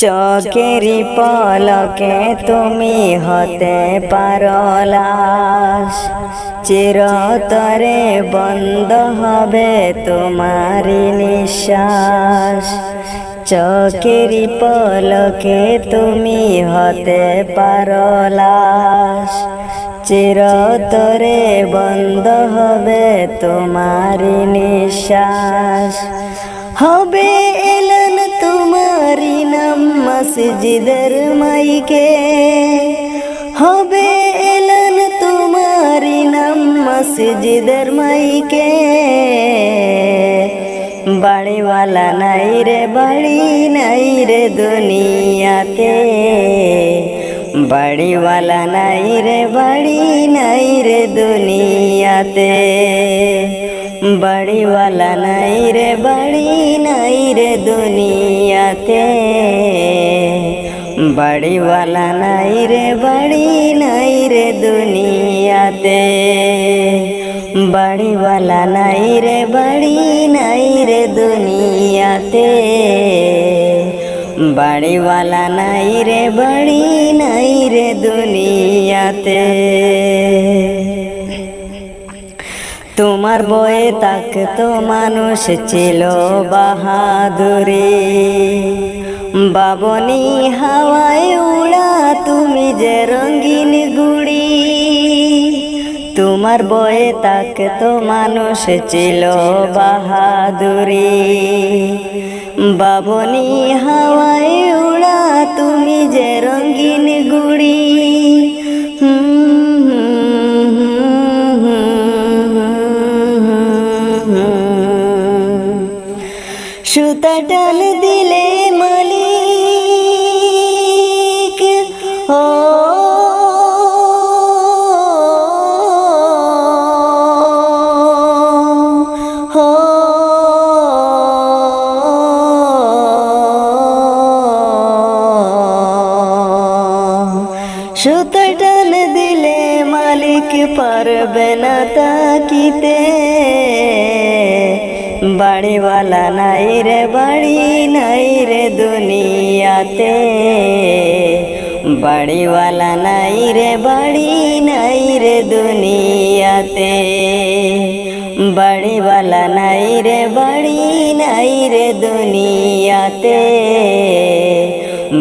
চকেরি পলকে তুমি হতে পারো লাশ। চিরতরে বন্ধ হবে তোমারি নিঃশ্বাস। চকেরি পলকে তুমি হতে পারো লাশ। চিরতরে বন্ধ হবে তোমারি নিঃশ্বাস। হবে নাম মসজিদের মাইকে। হবে এলেন তোমারি নাম মসজিদের মাইকে। বাড়িওয়ালা নাই রে, বাড়ি নাই রে দুনিয়াতে। বাড়িওয়ালা নাই রে, বাড়ি নাই রে দুনিয়াতে। বাড়িওয়ালা নাই রে, বাড়ি নাই রে দুনিয়াতে। বাড়িওয়ালা নাই রে বাড়ি নাই রে দুনিয়াতে বাড়িওয়ালা নাই রে বাড়ি নাই রে দুনিয়াতে বাড়িওয়ালা নাই রে বাড়ি নাই রে দুনিয়াতে তোমার বয়ে তাকতো মানুষ ছিল বাহাদুরি বাবনি হাওয়ায় উড়া, তুমি যে রঙিন গুড়ি। তোমার বয়ে তাকতো মানুষ ছিল বাহাদুরি। বাবনি হাওয়ায় উড়া, তুমি যে রঙিন গুড়ি। সুতা সুতা টান দিলে মালিক পারবে না তাকিতে। বাড়িওয়ালা নাই রে, বাড়ি নাই রে দুনিয়াতে। বাড়িওয়ালা নাই রে, বাড়ি নাই রে দুনিয়াতে। বাড়িওয়ালা নাই রে, বাড়ি নাই রে দুনিয়াতে।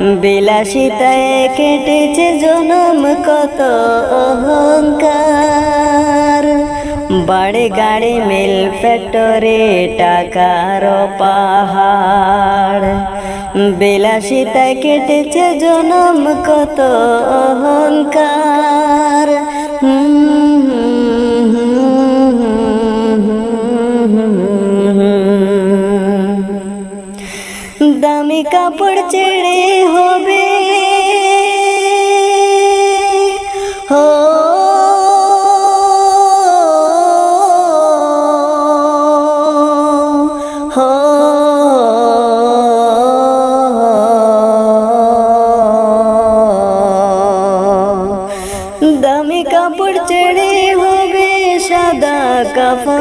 বিলাসিতায় কেটেছে জনম কত অহংকার। বাড়ি গাড়ি মিল ফ্যাক্টরি, টাকার পাহাড় বিলাসিতায় কেটেছে জনম কত অহংকার।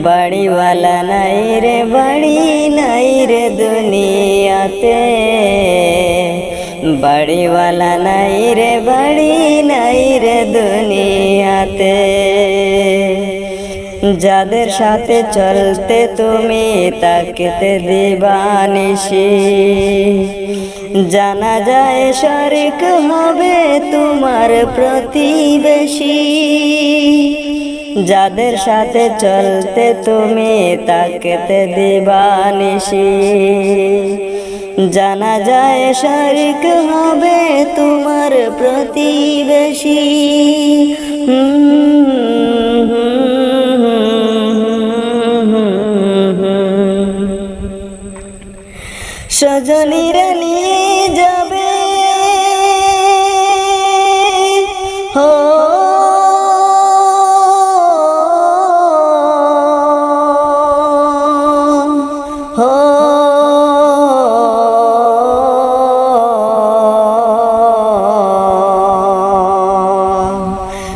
বাড়িওয়ালা নাই রে বাড়ি নাই রে দুনিয়াতে বাড়িওয়ালা নাই রে বাড়ি নাই রে দুনিয়াতে যাদের সাথে চলতে তুমি তাকিতে দিবানিসি জানা যায় শরিক হবে তোমার প্রতিবেশী যাদের সাথে চলতে তুমি তাকেতে দিবানিসি জানা যায় শরিক হবে তোমার প্রতিবেশী। সজনীরা নিয়ে